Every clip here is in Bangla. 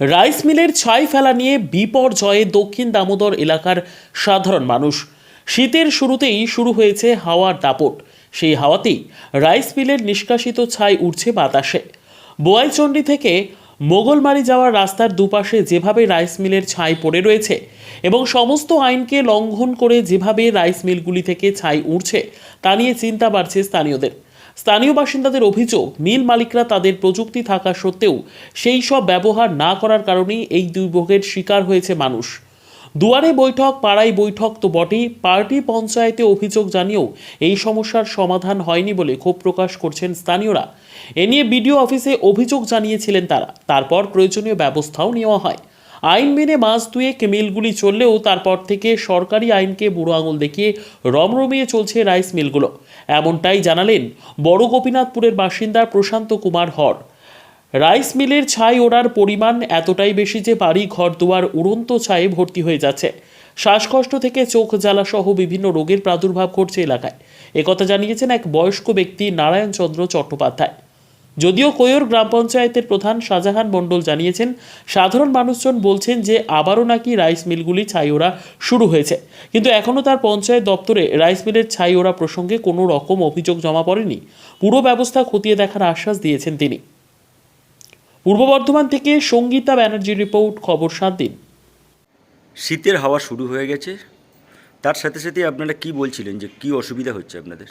রাইস মিলের ছাই ফেলা নিয়ে বিপর্যয়ে দক্ষিণ দামোদর এলাকার সাধারণ মানুষ। শীতের শুরুতেই শুরু হয়েছে হাওয়ার দাপট। সেই হাওয়াতেই রাইস মিলের নিষ্কাশিত ছাই উঠছে বাতাসে। বোয়াইচন্ডী থেকে মোগলমারি যাওয়ার রাস্তার দুপাশে যেভাবে রাইস মিলের ছাই পড়ে রয়েছে এবং সমস্ত আইনকে লঙ্ঘন করে যেভাবে রাইস মিলগুলি থেকে ছাই উঠছে তা নিয়ে চিন্তা বাড়ছে স্থানীয়দের। স্থানীয় বাসিন্দাদের অভিযোগ, মিল মালিকরা তাদের প্রযুক্তি থাকা সত্ত্বেও সেই সব ব্যবহার না করার কারণেই এই দুর্ভোগের শিকার হয়েছে মানুষ। দুয়ারে বৈঠক, পাড়ায় বৈঠক তো বটেই। পার্টি পঞ্চায়েতে অভিযোগ জানিয়েও এই সমস্যার সমাধান হয়নি বলে ক্ষোভ প্রকাশ করছেন স্থানীয়রা। এ নিয়ে বিডিও অফিসে অভিযোগ জানিয়েছিলেন তারা। তারপর প্রয়োজনীয় ব্যবস্থাও নেওয়া হয়। আইন মেনে মাস দুয়েক মিলগুলি চললেও তারপর থেকে সরকারি আইনকে বুড়ো আঙুল দেখিয়ে রমরমিয়ে চলছে রাইস মিলগুলো। এমনটাই জানালেন বড় গোপীনাথপুরের বাসিন্দা প্রশান্ত কুমার হর। রাইস মিলের ছাই ওড়ার পরিমাণ এতটাই বেশি যে বাড়ি ঘর দুয়ার উড়ন্ত ছায়ে ভর্তি হয়ে যাচ্ছে। শ্বাসকষ্ট থেকে চোখ জ্বালাসহ বিভিন্ন রোগের প্রাদুর্ভাব ঘটছে এলাকায়। একথা জানিয়েছেন এক বয়স্ক ব্যক্তি নারায়ণ চন্দ্র চট্টোপাধ্যায়। যদিও কৈর গ্রাম পঞ্চায়েতের প্রধান শাহজাহান মণ্ডল জানিয়েছেন, সাধারণ মানুষজন বলছেন যে আবারও নাকি রাইস মিলগুলি ছাই ওড়া শুরু হয়েছে। কিন্তু এখনও তার পঞ্চায়েত দপ্তরে রাইস মিলের ছাই ওড়া প্রসঙ্গে কোনো রকম অভিযোগ জমা পড়েনি। পুরো ব্যবস্থা খতিয়ে দেখার আশ্বাস দিয়েছেন তিনি। পূর্ব বর্ধমান থেকে সঙ্গীতা ব্যানার্জি রিপোর্ট, খবর সাত দিন। শীতের হাওয়া শুরু হয়ে গেছে। তার সাথে সাথে আপনারা কি বলছিলেন যে কি অসুবিধা হচ্ছে আপনাদের?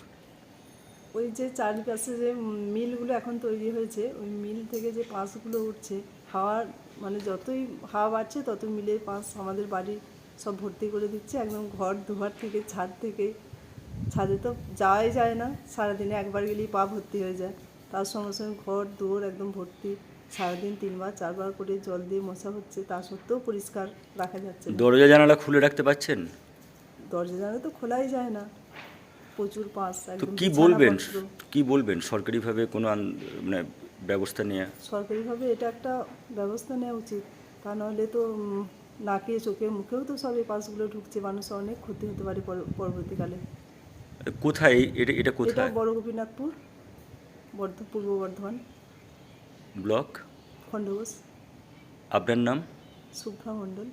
ওই যে চারিপাশে যে মিলগুলো এখন তৈরি হয়েছে ওই মিল থেকে যে পাঁশগুলো উঠছে হাওয়ার মানে যতই হাওয়া বাড়ছে তত মিলের পাঁশ আমাদের বাড়ি সব ভর্তি করে দিচ্ছে একদম ঘর দুয়ার থেকে ছাদ থেকে। ছাদে তো যাওয়াই যায় না সারাদিনে একবার গেলেই পা ভর্তি হয়ে যায়। তার সঙ্গে সঙ্গে ঘর দুয়ার একদম ভর্তি সারাদিন তিনবার চারবার করে জল দিয়ে মশা হচ্ছে তা সত্ত্বেও পরিষ্কার রাখা যাচ্ছে দরজা জানালা খুলে রাখতে পারছেন? দরজা জানালা তো খোলাই যায় না। প্রচুর পাঁশ তো কি বলবেন। কি বলবেন? সরকারিভাবে কোনো মানে ব্যবস্থা নিয়ে? সরকারিভাবে এটা একটা ব্যবস্থা নেওয়া উচিত। তা নাহলে তো নাকে চোখে মুখেও তো সব এই পাশগুলো ঢুকছে। মানুষের অনেক ক্ষতি হতে পারে পরবর্তীকালে। কোথায়? এটা এটা এটা কোথায় বড় গোপীনাথপুর বর্ধ পূর্ব বর্ধমান। ব্লক? খণ্ডঘোষ। আপনার নাম? শুভ্রা মণ্ডল।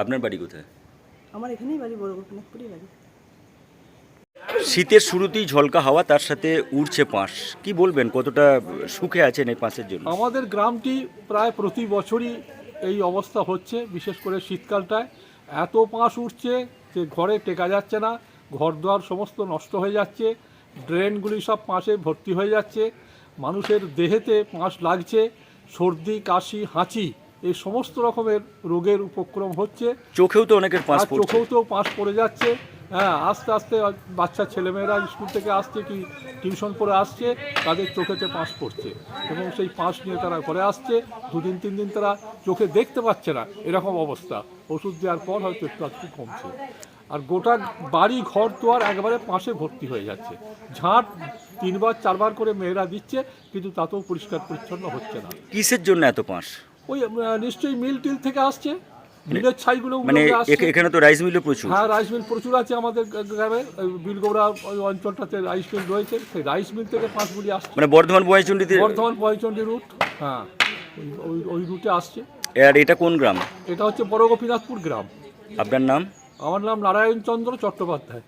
আপনার বাড়ি কোথায়? আমার এখানেই বাড়ি বড় গোপীনাথপুরই বাড়ি। শীতের শুরুতেই ঝলকা হাওয়া তার সাথে উড়ছে পাঁশ কি বলবেন কতটা সুখে আছেন এই পাঁচের জন্য? আমাদের গ্রামটি প্রায় প্রতি বছরই এই অবস্থা হচ্ছে বিশেষ করে শীতকালটায়। এত পাঁশ উঠছে যে ঘরে টেকা যাচ্ছে না ঘর দুয়ার সমস্ত নষ্ট হয়ে যাচ্ছে ড্রেনগুলি সব পাঁশে ভর্তি হয়ে যাচ্ছে মানুষের দেহেতে পাঁশ লাগছে সর্দি কাশি হাঁচি এই সমস্ত রকমের রোগের উপক্রম হচ্ছে। চোখেও তো অনেকের পাঁশ চোখেও তো পাঁশ পড়ে যাচ্ছে হ্যাঁ আস্তে আস্তে বাচ্চা ছেলেমেয়েরা স্কুল থেকে আসছে কি টিউশন পড়ে আসছে তাদের চোখেতে পাঁশ পড়ছে। এবং সেই পাঁশ নিয়ে তারা ঘরে আসছে দুদিন তিন দিন তারা চোখে দেখতে পাচ্ছে না এরকম অবস্থা। ওষুধ দেওয়ার পর হয়তো একটু একটু কমছে। আর গোটা বাড়ি ঘর দুয়ার একবারে পাশে ভর্তি হয়ে যাচ্ছে। ঝাঁট তিনবার চারবার করে মেয়েরা দিচ্ছে কিন্তু তাতেও পরিষ্কার পরিচ্ছন্ন হচ্ছে না। কিসের জন্য এত পাঁশ? ওই নিশ্চয়ই মিল টিল থেকে আসছে। মিলের ছাইগুলো মানে এখানে তো রাইস মিলও প্রচুর। হ্যাঁ রাইস মিল প্রচুর আছে আমাদের গ্রামে। ওই অঞ্চলটাতে রাইস মিল রয়েছে। সেই রাইস মিল থেকে পাঁচগুলি আসছে। মানে বর্ধমান বয়চণ্ডীতে বর্ধমান বয়চণ্ডী রুট হ্যাঁ ওই- ওই ওই রুটে আসছে। আর এটা কোন গ্রাম? এটা হচ্ছে বড় গোপীনাথপুর গ্রাম। আপনার নাম? আমার নাম নারায়ণ চন্দ্র চট্টোপাধ্যায়।